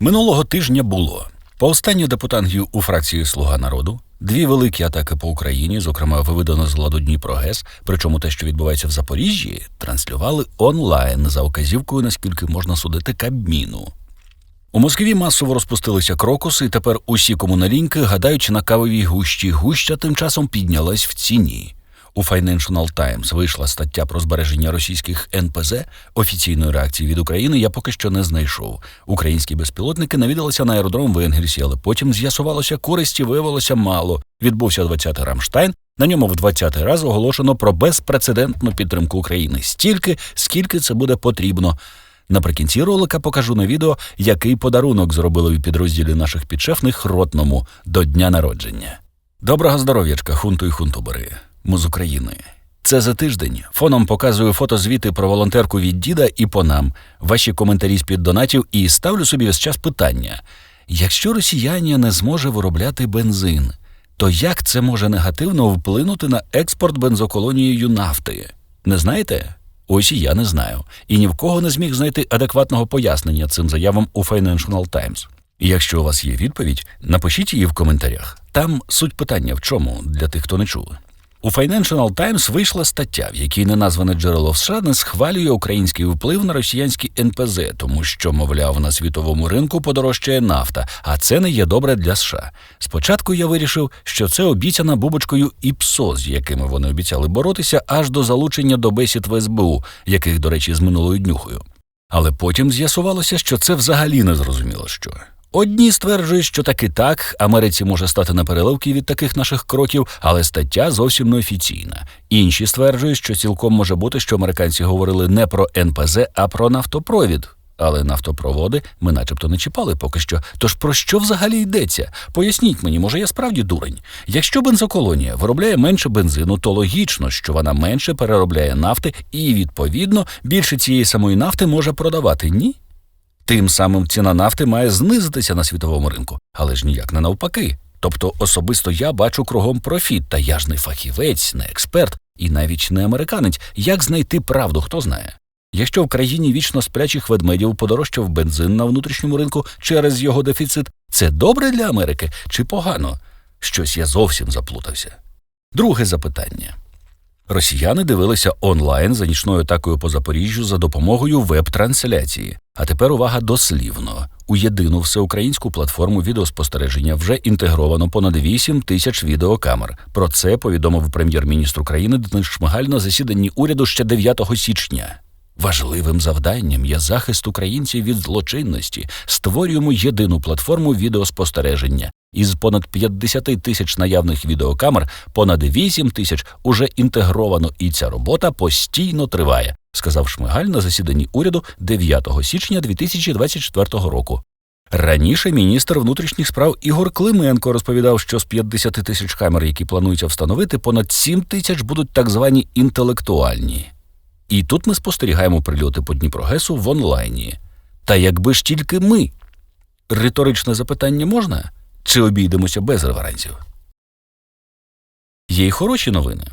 Минулого тижня було повстання депутатів у фракції Слуга народу, дві великі атаки по Україні, зокрема виведено з ладу Дніпрогес. Причому те, що відбувається в Запоріжжі, транслювали онлайн за указівкою, наскільки можна судити Кабміну. У Москві масово розпустилися крокуси, і тепер усі комуналіньки, гадаючи на кавовій гущі, гуща тим часом піднялась в ціні. У Financial Times вийшла стаття про збереження російських НПЗ. Офіційної реакції від України я поки що не знайшов. Українські безпілотники навідалися на аеродром в Енгельсі, але потім з'ясувалося, користі виявилося мало. Відбувся 20-й Рамштайн. На ньому в 20-й раз оголошено про безпрецедентну підтримку України стільки, скільки це буде потрібно. Наприкінці ролика покажу на відео, який подарунок зробили у підрозділі наших підшефних ротному до дня народження. Доброго здоров'ячка, хунту і хунтубери. Ми з України. Це за тиждень. Фоном показую фотозвіти про волонтерку від діда і по нам, ваші коментарі з під донатів і ставлю собі весь час питання: якщо росіяння не зможе виробляти бензин, то як це може негативно вплинути на експорт бензоколонією нафти? Не знаєте? Ось і я не знаю. І ні в кого не зміг знайти адекватного пояснення цим заявам у Financial Times. І якщо у вас є відповідь, напишіть її в коментарях. Там суть питання в чому для тих, хто не чув. У Financial Times вийшла стаття, в якій неназване джерело в США не схвалює український вплив на росіянські НПЗ, тому що, мовляв, на світовому ринку подорожчає нафта, а це не є добре для США. Спочатку я вирішив, що це обіцяна бубочкою і ПСО, з якими вони обіцяли боротися, аж до залучення до бесід в СБУ, яких, до речі, з минулою днюхою. Але потім з'ясувалося, що це взагалі не зрозуміло що. Одні стверджують, що таки так, Америці може стати на переливки від таких наших кроків, але стаття зовсім не офіційна. Інші стверджують, що цілком може бути, що американці говорили не про НПЗ, а про нафтопровід. Але нафтопроводи ми начебто не чіпали поки що. Тож про що взагалі йдеться? Поясніть мені, може я справді дурень. Якщо бензоколонія виробляє менше бензину, то логічно, що вона менше переробляє нафти і, відповідно, більше цієї самої нафти може продавати, ні? Тим самим ціна нафти має знизитися на світовому ринку, але ж ніяк не навпаки. Тобто особисто я бачу кругом профіт, та я ж не фахівець, не експерт і навіть не американець. Як знайти правду, хто знає? Якщо в країні вічно сплячих ведмедів подорожчав бензин на внутрішньому ринку через його дефіцит, це добре для Америки чи погано? Щось я зовсім заплутався. Друге запитання. Росіяни дивилися онлайн за нічною атакою по Запоріжжю за допомогою веб-трансляції. А тепер увага дослівно. У єдину всеукраїнську платформу відеоспостереження вже інтегровано понад 8 тисяч відеокамер. Про це повідомив прем'єр-міністр України Денис Шмигаль на засіданні уряду ще 9 січня. Важливим завданням є захист українців від злочинності. Створюємо єдину платформу відеоспостереження. Із понад 50 тисяч наявних відеокамер понад 8 тисяч уже інтегровано, і ця робота постійно триває, сказав Шмигаль на засіданні уряду 9 січня 2024 року. Раніше міністр внутрішніх справ Ігор Клименко розповідав, що з 50 тисяч камер, які планується встановити, понад 7 тисяч будуть так звані інтелектуальні. І тут ми спостерігаємо прильоти по Дніпрогесу в онлайні. Та якби ж тільки ми. Риторичне запитання можна? Чи обійдемося без реверансів? Є й хороші новини.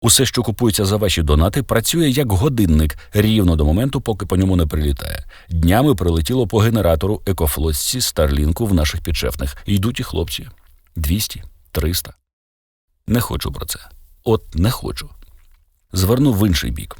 Усе, що купується за ваші донати, працює як годинник рівно до моменту, поки по ньому не прилітає. Днями прилетіло по генератору екофлотці Старлінку в наших підшефних. Йдуть і хлопці. 200, 300. Не хочу про це. От не хочу. Зверну в інший бік.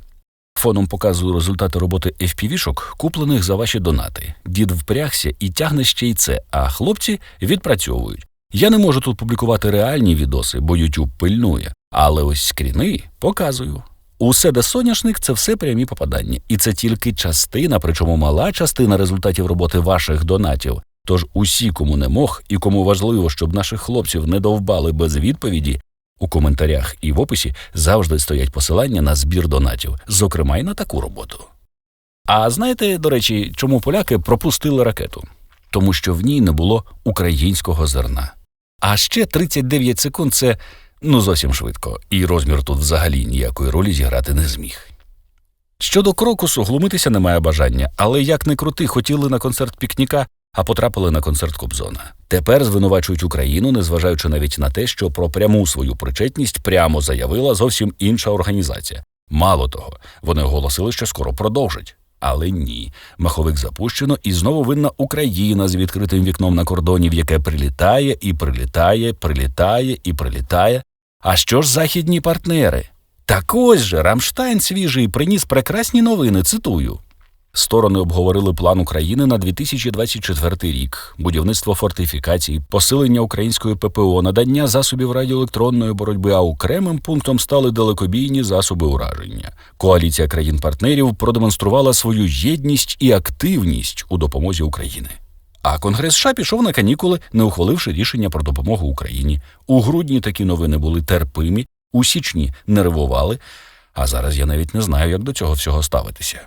Фоном показую результати роботи FPV-шок, куплених за ваші донати. Дід впрягся і тягне ще й це, а хлопці відпрацьовують. Я не можу тут публікувати реальні відоси, бо YouTube пильнує, але ось скріни показую. Усе, де соняшник, це все прямі попадання, і це тільки частина, причому мала частина результатів роботи ваших донатів. Тож усі, кому не мог, і кому важливо, щоб наших хлопців не довбали без відповіді, у коментарях і в описі завжди стоять посилання на збір донатів, зокрема й на таку роботу. А знаєте, до речі, чому поляки пропустили ракету? Тому що в ній не було українського зерна. А ще 39 секунд це ну зовсім швидко, і розмір тут взагалі ніякої ролі зіграти не зміг. Щодо крокусу, глумитися немає бажання, але як не крути, хотіли на концерт пікніка, а потрапили на концерт Кобзона. Тепер звинувачують Україну, незважаючи навіть на те, що про пряму свою причетність прямо заявила зовсім інша організація. Мало того, вони оголосили, що скоро продовжать. Але ні, маховик запущено, і знову винна Україна з відкритим вікном на кордоні, в яке прилітає і прилітає, прилітає і прилітає. А що ж західні партнери? Так ось же Рамштайн свіжий приніс прекрасні новини. Цитую. Сторони обговорили план України на 2024 рік: будівництво фортифікацій, посилення української ППО, надання засобів радіоелектронної боротьби. А окремим пунктом стали далекобійні засоби ураження. Коаліція країн-партнерів продемонструвала свою єдність і активність у допомозі України. А Конгрес США пішов на канікули, не ухваливши рішення про допомогу Україні. У грудні такі новини були терпимі, у січні нервували. А зараз я навіть не знаю, як до цього всього ставитися.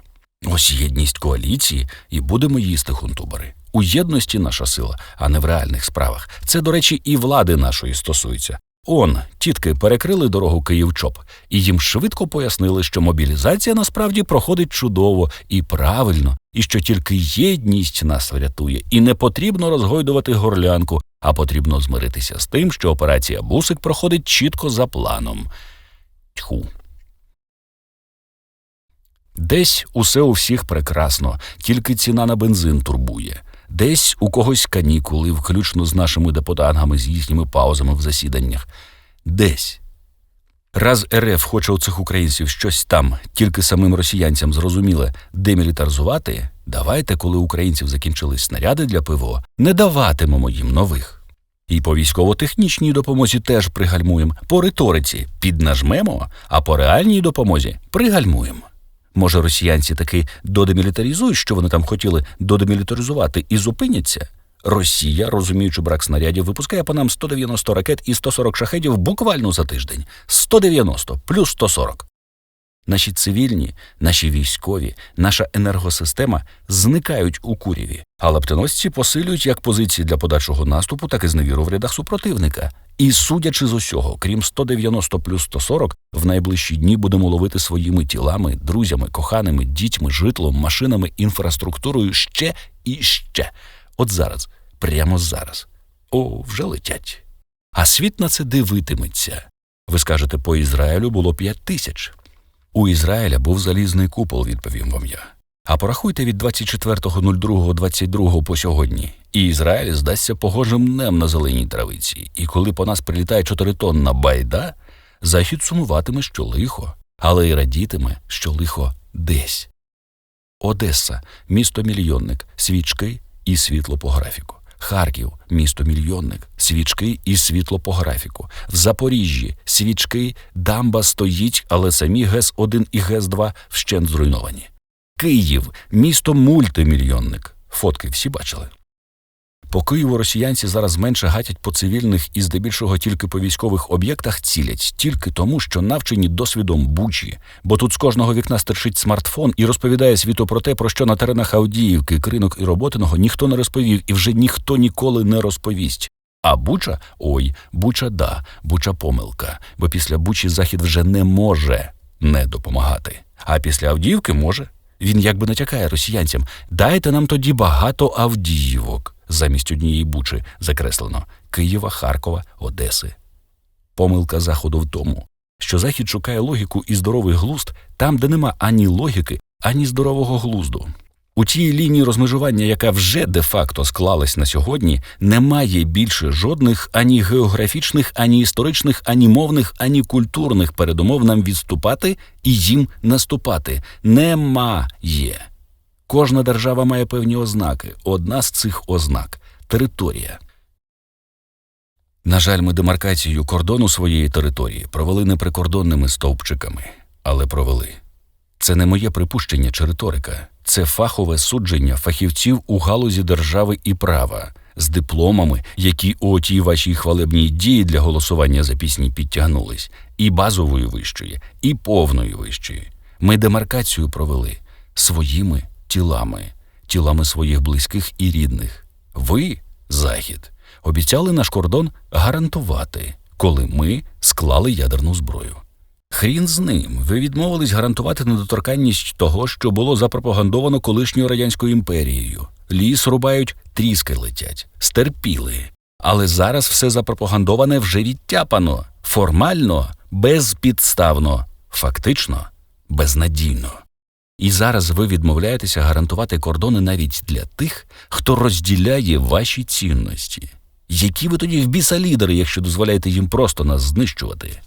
Ось єдність коаліції, і будемо їсти хунтубери. У єдності наша сила, а не в реальних справах. Це, до речі, і влади нашої стосується. Он, тітки, перекрили дорогу Київ-Чоп, і їм швидко пояснили, що мобілізація насправді проходить чудово і правильно, і що тільки єдність нас врятує, і не потрібно розгойдувати горлянку, а потрібно змиритися з тим, що операція Бусик проходить чітко за планом. Тьху. Десь усе у всіх прекрасно, тільки ціна на бензин турбує. Десь у когось канікули, включно з нашими депутатами, з їхніми паузами в засіданнях. Десь. Раз РФ хоче у цих українців щось там, тільки самим росіянцям зрозуміле демілітаризувати, давайте, коли українців закінчились снаряди для ПВО, не даватимемо їм нових. І по військово-технічній допомозі теж пригальмуємо, по риториці піднажмемо, а по реальній допомозі пригальмуємо. Може, росіянці таки додемілітаризують, що вони там хотіли додемілітаризувати, і зупиняться? Росія, розуміючи брак снарядів, випускає по нам 190 ракет і 140 шахедів буквально за тиждень. 190 плюс 140. Наші цивільні, наші військові, наша енергосистема зникають у куряві, а лаптеносці посилюють як позиції для подальшого наступу, так і зневіру в рядах супротивника. І судячи з усього, крім 190 плюс 140, в найближчі дні будемо ловити своїми тілами, друзями, коханими, дітьми, житлом, машинами, інфраструктурою ще і ще. От зараз, прямо зараз. О, вже летять. А світ на це дивитиметься. Ви скажете, по Ізраїлю було 5 тисяч. У Ізраїля був залізний купол, відповім вам я. А порахуйте від 24.02.22 по сьогодні, і Ізраїль здасться погожим днем на зеленій травиці. І коли по нас прилітає 4 тонна байда, захід сумуватиме, що лихо, але й радітиме, що лихо десь. Одеса, місто мільйонник, свічки і світло по графіку. Харків, місто мільйонник, свічки і світло по графіку. В Запоріжжі свічки, дамба стоїть, але самі ГЕС-1 і ГЕС-2 вщент зруйновані. Київ, місто мультимільйонник. Фотки всі бачили. По Києву росіянці зараз менше гатять по цивільних і здебільшого тільки по військових об'єктах цілять, тільки тому, що навчені досвідом бучі, бо тут з кожного вікна стерчить смартфон і розповідає світу про те, про що на теренах Авдіївки, Кринок і Роботиного ніхто не розповів і вже ніхто ніколи не розповість. А Буча ой, Буча да, Буча помилка, бо після Бучі Захід вже не може не допомагати. А після Авдіївки може. Він якби натякає росіянцям дайте нам тоді багато Авдіївок замість однієї бучі закреслено Києва, Харкова, Одеси. Помилка Заходу в тому, що Захід шукає логіку і здоровий глузд там, де нема ані логіки, ані здорового глузду. У тій лінії розмежування, яка вже де-факто склалась на сьогодні, немає більше жодних ані географічних, ані історичних, ані мовних, ані культурних передумов нам відступати і їм наступати. Немає. Кожна держава має певні ознаки. Одна з цих ознак територія. На жаль, ми демаркацію кордону своєї території провели не прикордонними стовпчиками, але провели. Це не моє припущення чи риторика, це фахове судження фахівців у галузі держави і права з дипломами, які у отій вашій хвалебній дії для голосування за пісні підтягнулись, і базової вищої, і повної вищої. Ми демаркацію провели своїми тілами, тілами своїх близьких і рідних. Ви, Захід, обіцяли наш кордон гарантувати, коли ми склали ядерну зброю. Хрін з ним. Ви відмовились гарантувати недоторканність того, що було запропагандовано колишньою радянською імперією. Ліс рубають, тріски летять, стерпіли. Але зараз все запропагандоване вже відтяпано, формально, безпідставно, фактично, безнадійно. І зараз ви відмовляєтеся гарантувати кордони навіть для тих, хто розділяє ваші цінності. Які ви тоді в біса лідери, якщо дозволяєте їм просто нас знищувати?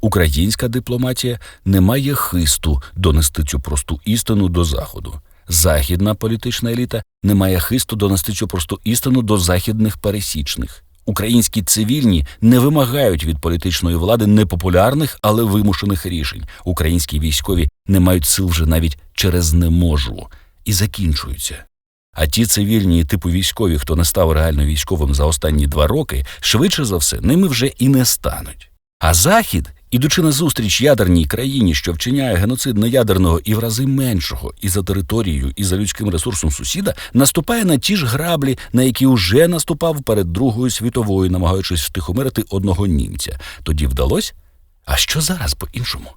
Українська дипломатія не має хисту донести цю просту істину до Заходу. Західна політична еліта не має хисту донести цю просту істину до західних пересічних. Українські цивільні не вимагають від політичної влади непопулярних, але вимушених рішень. Українські військові не мають сил вже навіть через не можу і закінчуються. А ті цивільні, типу військові, хто не став реально військовим за останні два роки, швидше за все, ними вже і не стануть. А Захід, ідучи на зустріч ядерній країні, що вчиняє геноцид неядерного і в рази меншого і за територією, і за людським ресурсом сусіда, наступає на ті ж граблі, на які уже наступав перед Другою світовою, намагаючись втихомирити одного німця. Тоді вдалося? А що зараз по-іншому?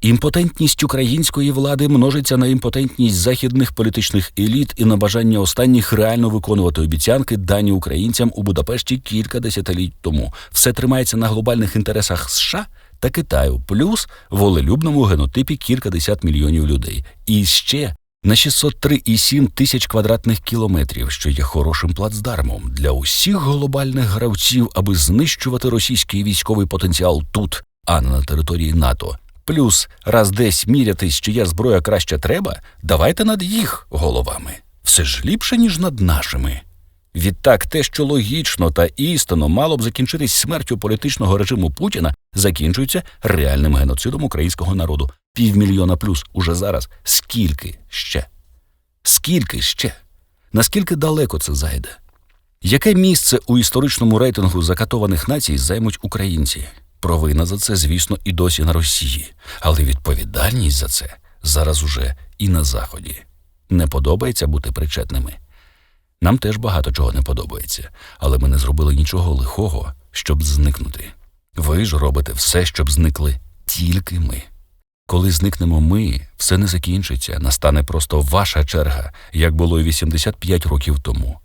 Імпотентність української влади множиться на імпотентність західних політичних еліт і на бажання останніх реально виконувати обіцянки, дані українцям у Будапешті кілька десятиліть тому. Все тримається на глобальних інтересах США та Китаю, плюс волелюбному генотипі кількадесят мільйонів людей. І ще на 603,7 тисяч квадратних кілометрів, що є хорошим плацдармом для усіх глобальних гравців, аби знищувати російський військовий потенціал тут, а не на території НАТО. Плюс раз десь мірятись, чия зброя краще треба, давайте над їх головами. Все ж ліпше, ніж над нашими. Відтак, те, що логічно та істинно мало б закінчитись смертю політичного режиму Путіна, закінчується реальним геноцидом українського народу. Півмільйона плюс уже зараз. Скільки ще? Скільки ще? Наскільки далеко це зайде? Яке місце у історичному рейтингу закатованих націй займуть українці? Провина за це, звісно, і досі на Росії, але відповідальність за це зараз уже і на Заході. Не подобається бути причетними. Нам теж багато чого не подобається, але ми не зробили нічого лихого, щоб зникнути. Ви ж робите все, щоб зникли тільки ми. Коли зникнемо ми, все не закінчиться, настане просто ваша черга, як було й 85 років тому.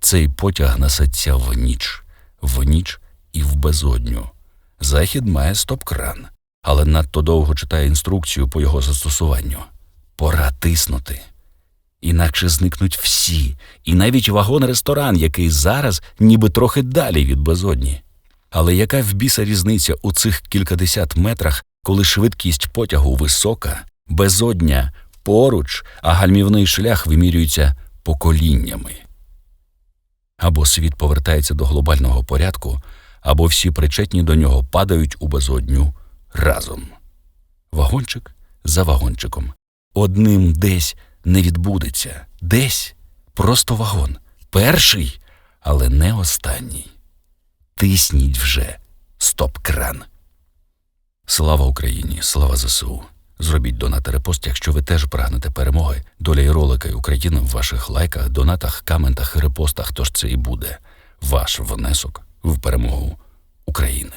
Цей потяг несеться в ніч, в ніч і в безодню. Захід має стоп-кран, але надто довго читає інструкцію по його застосуванню. Пора тиснути. Інакше зникнуть всі, і навіть вагон-ресторан, який зараз ніби трохи далі від безодні. Але яка в біса різниця у цих кількадесят метрах, коли швидкість потягу висока, безодня поруч, а гальмівний шлях вимірюється поколіннями? Або світ повертається до глобального порядку, або всі причетні до нього падають у безодню разом. Вагончик за вагончиком. Одним десь не відбудеться, десь просто вагон. Перший, але не останній. Тисніть вже стоп-кран. Слава Україні, слава ЗСУ. Зробіть донат і репост, якщо ви теж прагнете перемоги. Доля і ролика і України в ваших лайках, донатах, коментах і репостах. Тож це і буде ваш внесок в перемогу України.